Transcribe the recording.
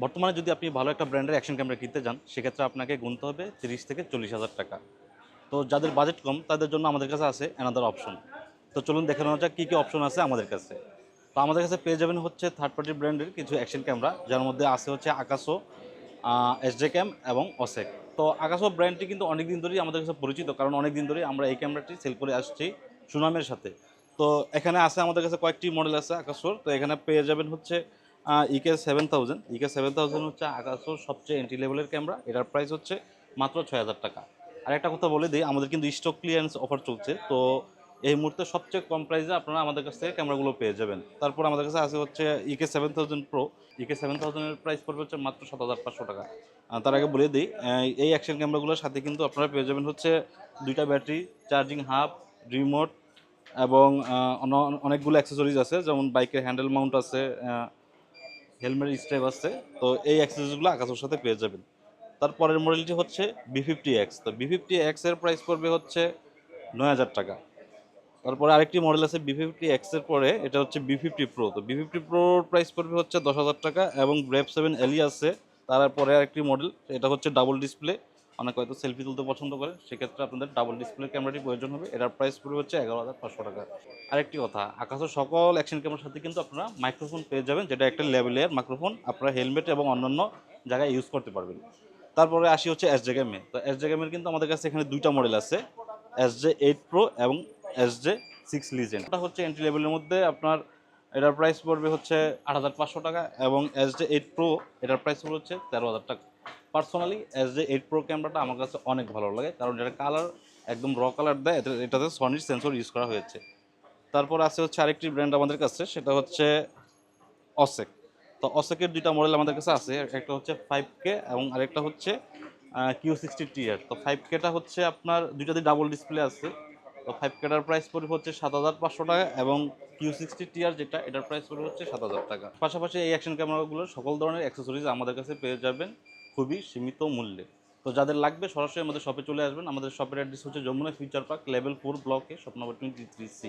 বর্তমানে যদি আপনি ভালো একটা ব্র্যান্ডের অ্যাকশন ক্যামেরা কিনতে যান, সেক্ষেত্রে আপনাকে গুনতে হবে তিরিশ থেকে চল্লিশ হাজার টাকা। তো যাদের বাজেট কম, তাদের জন্য আমাদের কাছে আছে অ্যানাদার অপশন তো চলুন দেখে নেওয়া যাক কী কী অপশন আছে আমাদের কাছে। তো আমাদের কাছে পেয়ে যাবেন হচ্ছে থার্ড পার্টি ব্র্যান্ডের কিছু অ্যাকশন ক্যামেরা যার মধ্যে আছে হচ্ছে আকাশো এসজে ক্যাম এবং অসেক তো আকাশো ব্র্যান্ডটি কিন্তু অনেক দিন ধরেই আমাদের কাছে পরিচিত, কারণ অনেক দিন ধরেই আমরা এই ক্যামেরাটি সেল করে আসছি সুনামের সাথে। তো এখানে আছে আমাদের কাছে কয়েকটি মডেল আছে আকাশোর তো এখানে পেয়ে যাবেন হচ্ছে E K seven thousand E K seven thousand হচ্ছে আকাশোর সবচেয়ে এন্ট্রি লেভেলের ক্যামেরা এটার প্রাইস হচ্ছে মাত্র ছয় হাজার টাকা। আর একটা কথা বলে দিই, আমাদের কিন্তু স্টক ক্লিয়ারেন্স অফার চলছে। তো এই মুহূর্তে সবচেয়ে কম প্রাইসে আপনারা আমাদের কাছ থেকে ক্যামেরাগুলো পেয়ে যাবেন। তারপর আমাদের কাছে আছে হচ্ছে E K seven thousand pro E K seven থাউজেন্ডের price পড়বে হচ্ছে মাত্র সাত হাজার পাঁচশো টাকা। তার আগে বলে দিই এই অ্যাকশন ক্যামেরাগুলোর সাথে কিন্তু আপনারা পেয়ে যাবেন হচ্ছে দুইটা ব্যাটারি চার্জিং হাব রিমোট এবং অনেকগুলো অ্যাক্সেসরিজ আছে। যেমন বাইকের হ্যান্ডেল মাউন্ট আছে হেলমেট স্ট্রাইপ আছে, তো এই অ্যাক্সেসরিজগুলো আকাশের সাথে পেয়ে যাবেন। তারপরের মডেলটি হচ্ছে বি ফিফটি এক্স তো বি ফিফটি এক্সের প্রাইস পড়বে হচ্ছে নয় হাজার টাকা। তারপরে আরেকটি মডেল আছে বি ফিফটি এক্সের পরে, এটা হচ্ছে বি ফিফটি প্রো তো বি ফিফটি প্রোর প্রাইস পড়বে হচ্ছে দশ হাজার টাকা এবং ব্রেভ সেভেন এলি আছে তারপরে আরেকটি মডেল এটা হচ্ছে ডাবল ডিসপ্লে অনেক হয়তো সেলফি তুলতে পছন্দ করে, সেক্ষেত্রে আপনাদের ডাবল ডিসপ্লে ক্যামেরাটি প্রয়োজন হবে। এটার প্রাইস পড়বে হচ্ছে এগারো হাজার পাঁচশো টাকা। আরেকটি কথা, আকাশের সকল অ্যাকশন ক্যামেরার সাথে কিন্তু আপনারা মাইক্রোফোন পেয়ে যাবেন, যেটা একটা লেভেলের মাইক্রোফোন আপনারা হেলমেট এবং অন্যান্য জায়গায় ইউজ করতে পারবেন। তারপরে আসি হচ্ছে এস জে গেমে তো এস জে গেমের কিন্তু আমাদের কাছে এখানে দুইটা মডেল আছে এস জে এইট প্রো এবং এস জে সিক্স লিজেন্ড এটা হচ্ছে এন্ট্রি লেভেলের মধ্যে আপনার এটার প্রাইস পড়বে হচ্ছে আট হাজার পাঁচশো টাকা এবং এস জে এইট প্রো এটার প্রাইস পড়বে হচ্ছে তেরো হাজার টাকা। Personally S J eight pro ক্যামেরাটা আমার কাছে অনেক ভালো লাগে। কারণ এটা কালার একদম র কালার দেয়। এটাতে সনির সেন্সর ইউজ করা হয়েছে। তারপর আছে হচ্ছে আরেকটি ব্র্যান্ড আমাদের কাছে, সেটা হচ্ছে অসেক তো অসেকের দুইটা মডেল আমাদের কাছে আছে। একটা হচ্ছে ফাইভ কে এবং আরেকটা হচ্ছে কিউ সিক্সটি টিয়ার তো ফাইভ কেটা হচ্ছে আপনার দুইটাতে ডাবল ডিসপ্লে আছে। তো ফাইভ কেটার প্রাইস পড়বে হচ্ছে সাত হাজার পাঁচশো টাকা এবং কিউ সিক্সটি টিয়ার যেটা, এটার প্রাইস পড়বে হচ্ছে সাত হাজার টাকা। পাশাপাশি এই অ্যাকশন ক্যামেরাগুলোর সকল ধরনের অ্যাক্সেসরিজ আমাদের কাছে পেয়ে যাবেন। খুবই সীমিত মূল্যে। তো যাদের লাগবে সরাসরি আমাদের শপে চলে আসবেন। আমাদের শপের অ্যাড্রেস হচ্ছে Jamuna future park level four ব্লকে shop number twenty three C